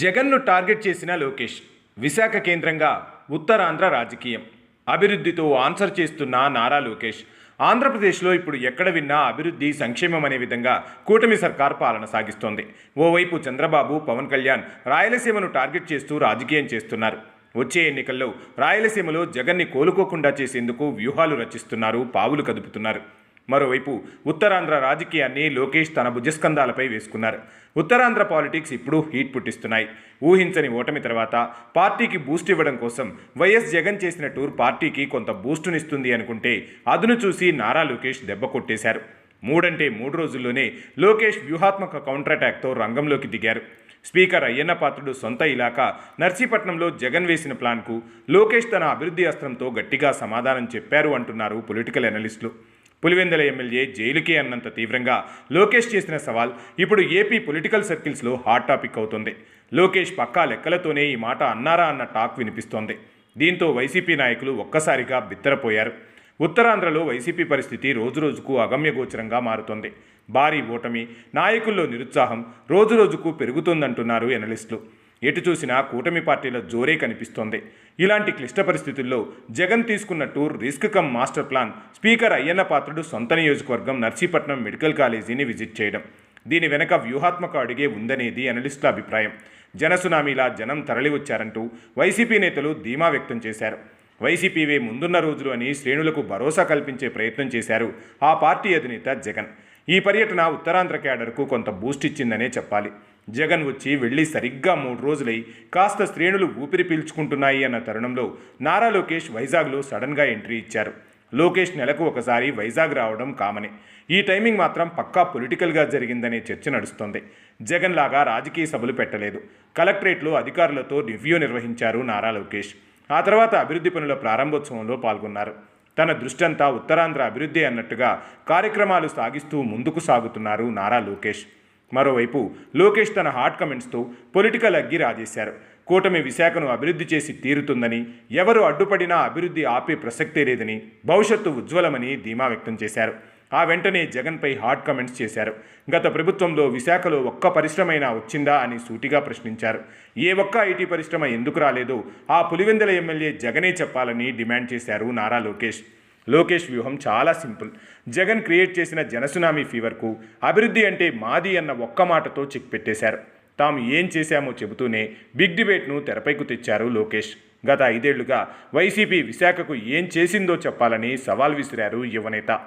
జగన్ను టార్గెట్ చేసిన లోకేష్. విశాఖ కేంద్రంగా ఉత్తరాంధ్ర రాజకీయం. అభివృద్ధితో ఆన్సర్ చేస్తున్న నారా లోకేష్. ఆంధ్రప్రదేశ్లో ఇప్పుడు ఎక్కడ విన్నా అభివృద్ధి సంక్షేమం అనే విధంగా కూటమి సర్కార్ పాలన సాగిస్తోంది. ఓవైపు చంద్రబాబు పవన్ కళ్యాణ్ రాయలసీమను టార్గెట్ చేస్తూ రాజకీయం చేస్తున్నారు. వచ్చే ఎన్నికల్లో రాయలసీమలో జగన్ని కోలుకోకుండా చేసేందుకు వ్యూహాలు రచిస్తున్నారు పావులు కదుపుతున్నారు. మరోవైపు ఉత్తరాంధ్ర రాజకీయాన్ని లోకేష్ తన భుజస్కంధాలపై వేసుకున్నారు. ఉత్తరాంధ్ర పాలిటిక్స్ ఇప్పుడు హీట్ పుట్టిస్తున్నాయి. ఊహించని ఓటమి తర్వాత పార్టీకి బూస్ట్ ఇవ్వడం కోసం వైఎస్ జగన్ చేసిన టూర్ పార్టీకి కొంత బూస్టునిస్తుంది అనుకుంటే అదును చూసి నారా లోకేష్ దెబ్బ కొట్టేశారు. మూడంటే మూడు రోజుల్లోనే లోకేష్ వ్యూహాత్మక కౌంటర్ అటాక్తో రంగంలోకి దిగారు. స్పీకర్ అయ్యన్న పాత్రుడు సొంత ఇలాకా నర్సీపట్నంలో జగన్ వేసిన ప్లాన్కు లోకేష్ తన అభివృద్ధి అస్త్రంతో గట్టిగా సమాధానం చెప్పారు అంటున్నారు పొలిటికల్ అనలిస్టులు పులివెందల ఎమ్మెల్యే జైలుకే అన్నంత తీవ్రంగా లోకేష్ చేసిన సవాల్ ఇప్పుడు ఏపీ పొలిటికల్ సర్కిల్స్లో హాట్ టాపిక్ అవుతుంది. లోకేష్ పక్కా లెక్కలతోనే ఈ మాట అన్నారా అన్న టాక్ వినిపిస్తోంది. దీంతో వైసీపీ నాయకులు ఒక్కసారిగా బిత్తరపోయారు. ఉత్తరాంధ్రలో వైసీపీ పరిస్థితి రోజురోజుకు అగమ్యగోచరంగా మారుతోంది. భారీ ఓటమి నాయకుల్లో నిరుత్సాహం రోజురోజుకు పెరుగుతోందంటున్నారు ఎనలిస్టులు. ఎటు చూసినా కూటమి పార్టీల జోరే కనిపిస్తోంది. ఇలాంటి క్లిష్ట పరిస్థితుల్లో జగన్ తీసుకున్న tour risk come master plan speaker Ayyanna Patrudu సొంత నియోజకవర్గం నర్సీపట్నం మెడికల్ కాలేజీని విజిట్ చేయడం. దీని వెనక వ్యూహాత్మక అడిగే ఉందనేది అనలిస్టుల అభిప్రాయం. జనసునామీలా జనం తరలివచ్చారంటూ వైసీపీ నేతలు ధీమా వ్యక్తం చేశారు. వైసీపీవే ముందున్న రోజులు అని శ్రేణులకు భరోసా కల్పించే ప్రయత్నం చేశారు ఆ పార్టీ అధినేత జగన్. ఈ పర్యటన ఉత్తరాంధ్ర క్యాడర్కు కొంత బూస్ట్ ఇచ్చిందనే చెప్పాలి. జగన్ వచ్చి వెళ్ళి సరిగ్గా మూడు రోజులై కాస్త శ్రేణులు ఊపిరి పీల్చుకుంటున్నాయి అన్న తరుణంలో నారా లోకేష్ వైజాగ్లో సడన్గా ఎంట్రీ ఇచ్చారు. లోకేష్ నెలకు ఒకసారి వైజాగ్ రావడం కామనే. ఈ టైమింగ్ మాత్రం పక్కా పొలిటికల్గా జరిగిందనే చర్చ నడుస్తోంది. జగన్ లాగా రాజకీయ సభలు పెట్టలేదు. కలెక్టరేట్లో అధికారులతో రివ్యూ నిర్వహించారు నారా లోకేష్. ఆ తర్వాత అభివృద్ధి పనుల ప్రారంభోత్సవంలో పాల్గొన్నారు. తన దృష్టంతా ఉత్తరాంధ్ర అభివృద్ధి అన్నట్టుగా కార్యక్రమాలు సాగిస్తూ ముందుకు సాగుతున్నారు నారా లోకేష్. మరోవైపు లోకేష్ తన హాట్ కమెంట్స్తో పొలిటికల్ అగ్గి రాజేశారు. కూటమి విశాఖను అభివృద్ధి చేసి తీరుతుందని ఎవరు అడ్డుపడినా అభివృద్ధి ఆపే ప్రసక్తే లేదని భవిష్యత్తు ఉజ్వలమని ధీమా వ్యక్తం చేశారు. ఆ వెంటనే జగన్పై హాట్ కమెంట్స్ చేశారు. గత ప్రభుత్వంలో విశాఖలో ఒక్క పరిశ్రమైనా వచ్చిందా అని సూటిగా ప్రశ్నించారు. ఏ ఒక్క ఐటీ పరిశ్రమ ఎందుకు రాలేదో ఆ పులివెందుల ఎమ్మెల్యే జగనే చెప్పాలని డిమాండ్ చేశారు నారా లోకేష్. లోకేష్ వ్యూహం చాలా సింపుల్. జగన్ క్రియేట్ చేసిన జనసునామీ ఫీవర్కు అభివృద్ధి అంటే మాది అన్న ఒక్క మాటతో చెక్ పెట్టేశారు. తాము ఏం చేశామో చెబుతూనే బిగ్ డిబేట్ను తెరపైకు తెచ్చారు లోకేష్. గత ఐదేళ్ళుగా వైసీపీ విశాఖకు ఏం చేసిందో చెప్పాలని సవాల్ విసిరారు యువనేత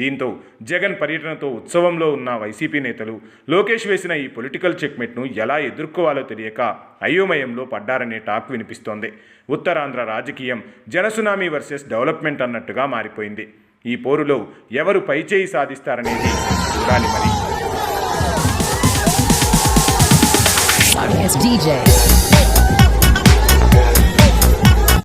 దీంతో జగన్ పర్యటనతో ఉత్సవంలో ఉన్న వైసీపీ నేతలు లోకేష్ వేసిన ఈ పొలిటికల్ చెక్మెట్ను ఎలా ఎదుర్కోవాలో తెలియక అయోమయంలో పడ్డారనే టాక్ వినిపిస్తోంది. ఉత్తరాంధ్ర రాజకీయం జనసునామీ వర్సెస్ డెవలప్మెంట్ అన్నట్టుగా మారిపోయింది. ఈ పోరులో ఎవరు పైచేయి సాధిస్తారనేది చూడాలి మరి. DJ.